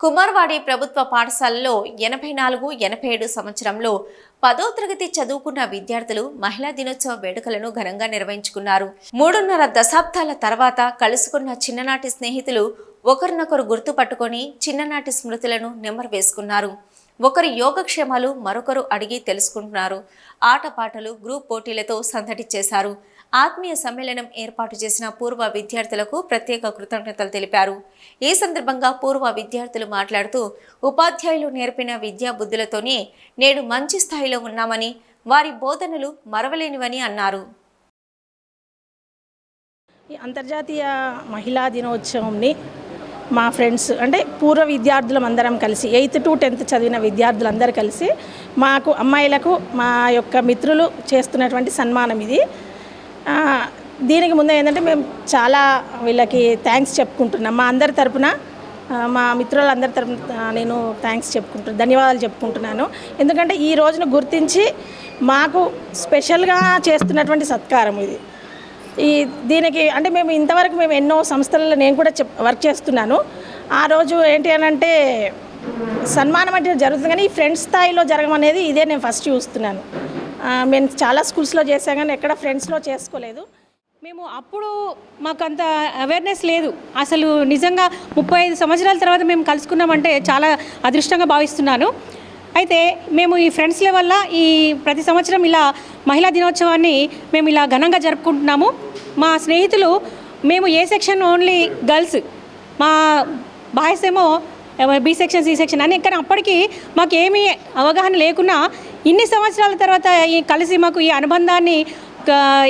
కుమార్వాడి ప్రభుత్వ పాఠశాలలో ఎనభై నాలుగు ఎనభై ఏడు సంవత్సరంలో పదో తరగతి చదువుకున్న విద్యార్థులు మహిళా దినోత్సవ వేడుకలను ఘనంగా నిర్వహించుకున్నారు. మూడున్నర దశాబ్దాల తర్వాత కలుసుకున్న చిన్ననాటి స్నేహితులు ఒకరినొకరు గుర్తుపట్టుకొని చిన్ననాటి స్మృతులను నెమరు వేసుకున్నారు. ఒకరి యోగక్షేమాలు మరొకరు అడిగి తెలుసుకుంటున్నారు. ఆటపాటలు గ్రూప్ పోటీలతో సందడి చేశారు. ఆత్మీయ సమ్మేళనం ఏర్పాటు చేసిన పూర్వ విద్యార్థులకు ప్రత్యేక కృతజ్ఞతలు తెలిపారు. ఈ సందర్భంగా పూర్వ విద్యార్థులు మాట్లాడుతూ ఉపాధ్యాయులు నేర్పిన విద్యా బుద్ధులతోనే నేడు మంచి స్థాయిలో ఉన్నామని వారి బోధనలు మరవలేనివని అన్నారు. ఈ అంతర్జాతీయ మహిళా దినోత్సవంని మా ఫ్రెండ్స్ అంటే పూర్వ విద్యార్థులం అందరం కలిసి ఎయిత్ టు టెన్త్ చదివిన విద్యార్థులందరూ కలిసి మాకు అమ్మాయిలకు మా యొక్క మిత్రులు చేస్తున్నటువంటి సన్మానం ఇది. దీనికి ముందు ఏంటంటే మేము చాలా వీళ్ళకి థ్యాంక్స్ చెప్పుకుంటున్నాం. మా అందరి తరపున మా మిత్రులందరి తరపున నేను థ్యాంక్స్ చెప్పుకుంటున్నాను ధన్యవాదాలు చెప్పుకుంటున్నాను. ఎందుకంటే ఈ రోజును గుర్తించి మాకు స్పెషల్గా చేస్తున్నటువంటి సత్కారం ఇది. ఈ దీనికి అంటే మేము ఇంతవరకు మేము ఎన్నో సంస్థలలో నేను కూడా చెప్ వర్క్ చేస్తున్నాను. ఆ రోజు ఏంటి అని అంటే సన్మానం అంటే జరుగుతుంది కానీ ఈ ఫ్రెండ్స్ స్థాయిలో జరగమనేది ఇదే నేను ఫస్ట్ చూస్తున్నాను. మేము చాలా స్కూల్స్లో చేసాం కానీ ఎక్కడ ఫ్రెండ్స్లో చేసుకోలేదు. మేము అప్పుడు మాకు అంత అవేర్నెస్ లేదు. అసలు నిజంగా ముప్పై ఐదు సంవత్సరాల తర్వాత మేము కలుసుకున్నామంటే చాలా అదృష్టంగా భావిస్తున్నాను. అయితే మేము ఈ ఫ్రెండ్స్ల వల్ల ఈ ప్రతి సంవత్సరం ఇలా మహిళా దినోత్సవాన్ని మేము ఇలా ఘనంగా జరుపుకుంటున్నాము. మా స్నేహితులు మేము ఏ సెక్షన్ ఓన్లీ గర్ల్స్. మా బాయ్స్ ఏమో బి సెక్షన్ సి సెక్షన్ అని కానీ అప్పటికి మాకు ఏమీ అవగాహన లేకున్నా ఇన్ని సంవత్సరాల తర్వాత ఈ కలిసి మాకు ఈ అనుబంధాన్ని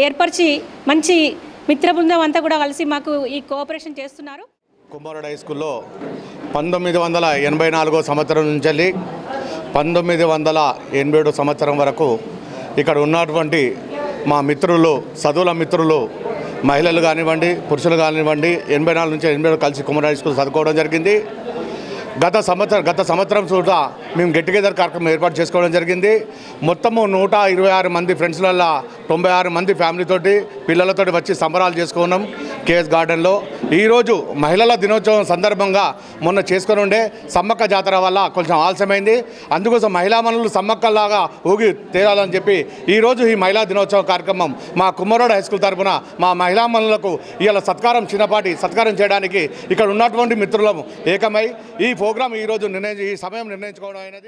ఏర్పరిచి మంచి మిత్ర బృందం అంతా కూడా కలిసి మాకు ఈ కోఆపరేషన్ చేస్తున్నారు. కుమారుడు హై స్కూల్లో పంతొమ్మిది వందల ఎనభై నాలుగో సంవత్సరం నుంచి వెళ్ళి పంతొమ్మిది వందల ఎనభై సంవత్సరం వరకు ఇక్కడ ఉన్నటువంటి మా మిత్రులు చదువుల మిత్రులు మహిళలు కానివ్వండి పురుషులు కానివ్వండి ఎనభై నాలుగు నుంచి ఎనభై కలిసి కుమరాయి స్కూల్ చదువుకోవడం జరిగింది. గత సంవత్సరం గత సంవత్సరం చూడ మేము గెట్ టుగెదర్ కార్యక్రమం ఏర్పాటు చేసుకోవడం జరిగింది. మొత్తము నూట ఇరవై ఆరు మంది ఫ్రెండ్స్లలో తొంభై ఆరు మంది ఫ్యామిలీతోటి పిల్లలతోటి వచ్చి సంబరాలు చేసుకున్నాం. కేఎస్ గార్డెన్లో ఈరోజు మహిళల దినోత్సవం సందర్భంగా మొన్న చేసుకుని ఉండే సమ్మక్క జాతర వల్ల కొంచెం ఆలస్యమైంది. అందుకోసం మహిళా మనులు సమ్మక్కలాగా ఊగి తేరాలని చెప్పి ఈరోజు ఈ మహిళా దినోత్సవ కార్యక్రమం మా కుమ్మరోడ్ హై స్కూల్ తరఫున మా మహిళా మనులకు ఇవాళ సత్కారం చిన్నపాటి సత్కారం చేయడానికి ఇక్కడ ఉన్నటువంటి మిత్రులము ఏకమై ఈ ప్రోగ్రాం ఈరోజు నిర్ణయించి ఈ సమయం నిర్ణయించుకోవడం అయినది.